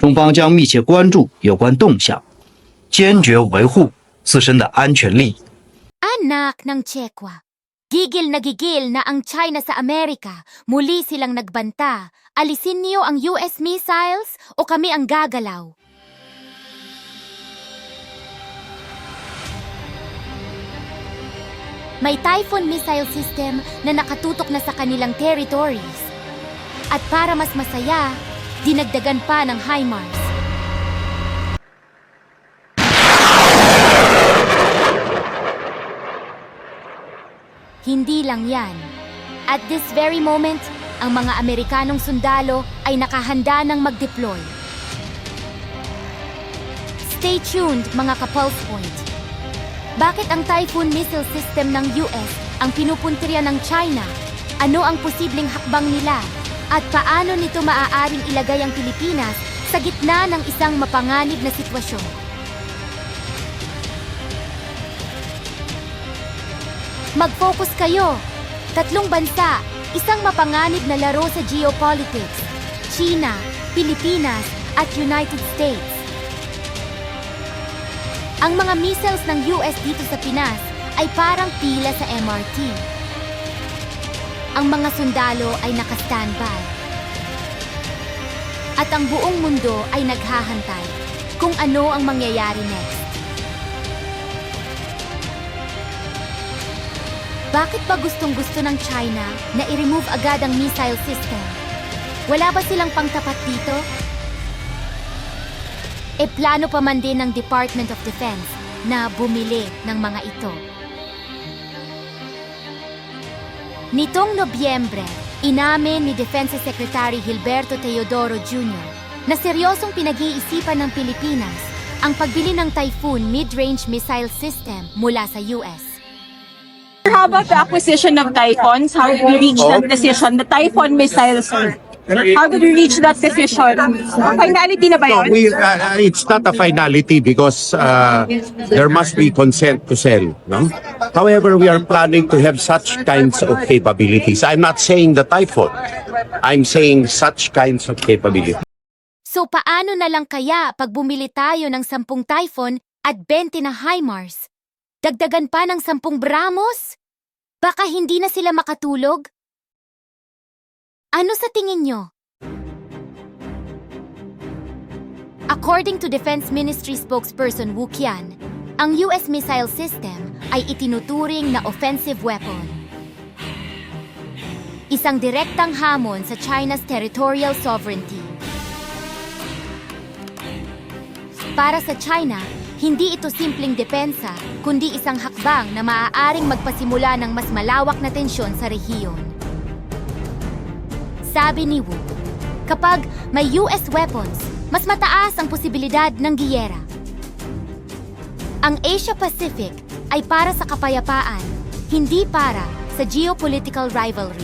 中方将密切关注有关动向，坚决维护自身的安全利益。 Anak ng Chekwa. Gigil na gigil na ang China sa Amerika. Muli silang nagbanta. Alisin niyo ang US missiles o kami ang gagalaw. May Typhoon missile system na nakatutok na sa kanilang territories. At para mas masaya, dinagdagan pa ng HIMARS. Hindi lang yan. At this very moment, ang mga Amerikanong sundalo ay nakahanda ng mag-deploy. Stay tuned, mga ka-Pulse Point. Bakit ang Typhoon missile system ng US ang pinupuntirya ng China? Ano ang posibleng hakbang nila? At paano nito maaaring ilagay ang Pilipinas sa gitna ng isang mapanganib na sitwasyon? Mag-focus kayo. Tatlong bansa, isang mapanganib na laro sa geopolitics. China, Pilipinas, at United States. Ang mga missiles ng US dito sa Pinas ay parang pila sa MRT. Ang mga sundalo ay naka-standby. At ang buong mundo ay naghahantay kung ano ang mangyayari next. Bakit ba gustong-gusto ng China na i-remove agad ang missile system? Wala ba silang pangtapat dito? E plano pa man din ng Department of Defense na bumili ng mga ito. Nitong Nobyembre, inamin ni Defense Secretary Gilberto Teodoro Jr. na seryosong pinag-iisipan ng Pilipinas ang pagbili ng Typhoon mid-range missile system mula sa US. How about the acquisition of Typhons? How did we reach that decision? The Typhon missiles, sir. How did we reach that decision? Finality na ba No, yun? we, uh, it's not a finality because uh, there must be consent to sell. No? However, we are planning to have such kinds of capabilities. I'm not saying the typhoon. I'm saying such kinds of capabilities. So paano na lang kaya pag bumili tayo ng 10 Typhoon at 20 na HIMARS? Dagdagan pa ng 10 Brahmos? Baka hindi na sila makatulog? Ano sa tingin nyo? According to Defense Ministry spokesperson Wu Qian, ang US missile system ay itinuturing na offensive weapon. Isang direktang hamon sa China's territorial sovereignty. Para sa China, hindi ito simpleng depensa, kundi isang hakbang na maaaring magpasimula ng mas malawak na tensyon sa rehiyon. Sabi ni Wu, kapag may US weapons, mas mataas ang posibilidad ng giyera. Ang Asia-Pacific ay para sa kapayapaan, hindi para sa geopolitical rivalry.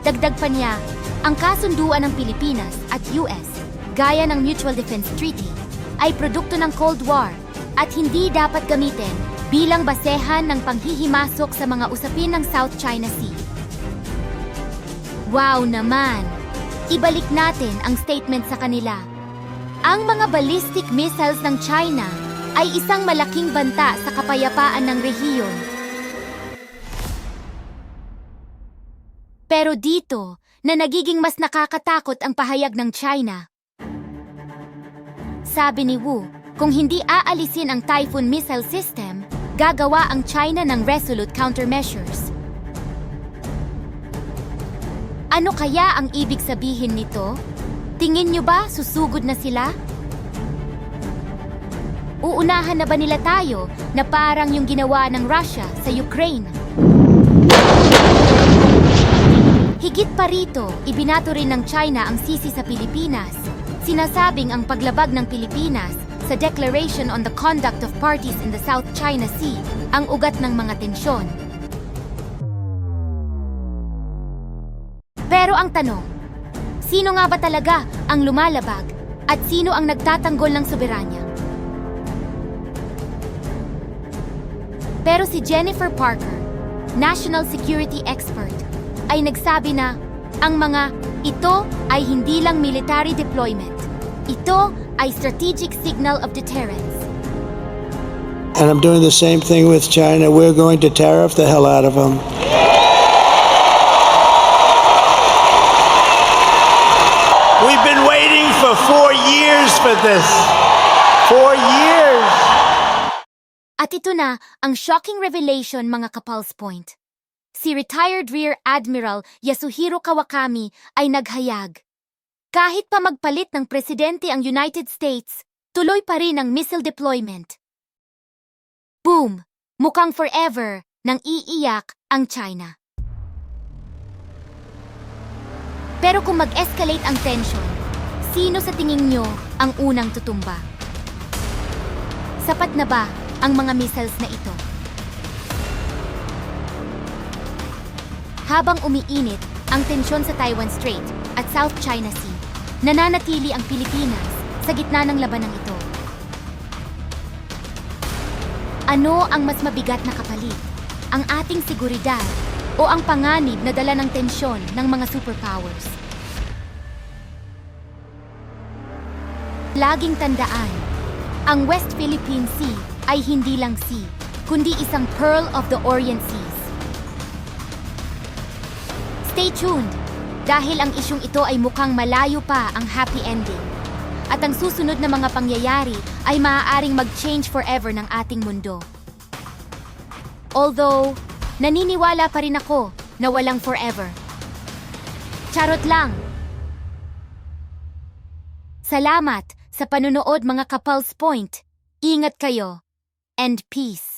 Dagdag pa niya, ang kasunduan ng Pilipinas at US, gaya ng Mutual Defense Treaty, ay produkto ng Cold War at hindi dapat gamitin bilang basehan ng panghihimasok sa mga usapin ng South China Sea. Wow naman! Ibalik natin ang statement sa kanila. Ang mga ballistic missiles ng China ay isang malaking banta sa kapayapaan ng rehiyon Pero dito, na nagiging mas nakakatakot ang pahayag ng China. Sabi ni Wu, kung hindi aalisin ang Typhoon missile system, gagawa ang China ng resolute countermeasures. Ano kaya ang ibig sabihin nito? Tingin nyo ba susugod na sila? Uunahan na ba nila tayo na parang yung ginawa ng Russia sa Ukraine? Higit pa rito, ibinato rin ng China ang sisi sa Pilipinas. Sinasabing ang paglabag ng Pilipinas sa Declaration on the Conduct of Parties in the South China Sea ang ugat ng mga tensyon. Pero ang tanong, sino nga ba talaga ang lumalabag at sino ang nagtatanggol ng soberanya? Pero si Jennifer Parker, national security expert, ay nagsabi na Ang mga ito ay hindi lang military deployment. Ito ay strategic signal of deterrence. And I'm doing the same thing with China. We're going to tariff the hell out of them. We've been waiting for four years for this. Four years. At ito na ang shocking revelation mga kapals point. Si retired Rear Admiral Yasuhiro Kawakami ay naghayag. Kahit pa magpalit ng presidente ang United States, tuloy pa rin ang missile deployment. Boom! Mukhang forever nang iiyak ang China. Pero kung mag-escalate ang tension, sino sa tingin nyo ang unang tutumba? Sapat na ba ang mga missiles na ito? Habang umiinit ang tensyon sa Taiwan Strait at South China Sea, nananatili ang Pilipinas sa gitna ng labanang ito. Ano ang mas mabigat na kapalit? Ang ating seguridad o ang panganib na dala ng tensyon ng mga superpowers? Laging tandaan, ang West Philippine Sea ay hindi lang sea, kundi isang Pearl of the Orient Seas. Stay tuned, dahil ang isyong ito ay mukhang malayo pa ang happy ending. At ang susunod na mga pangyayari ay maaaring mag-change forever ng ating mundo. Although, naniniwala pa rin ako na walang forever. Charot lang. Salamat sa panunood mga Kapals Point. Ingat kayo. And peace.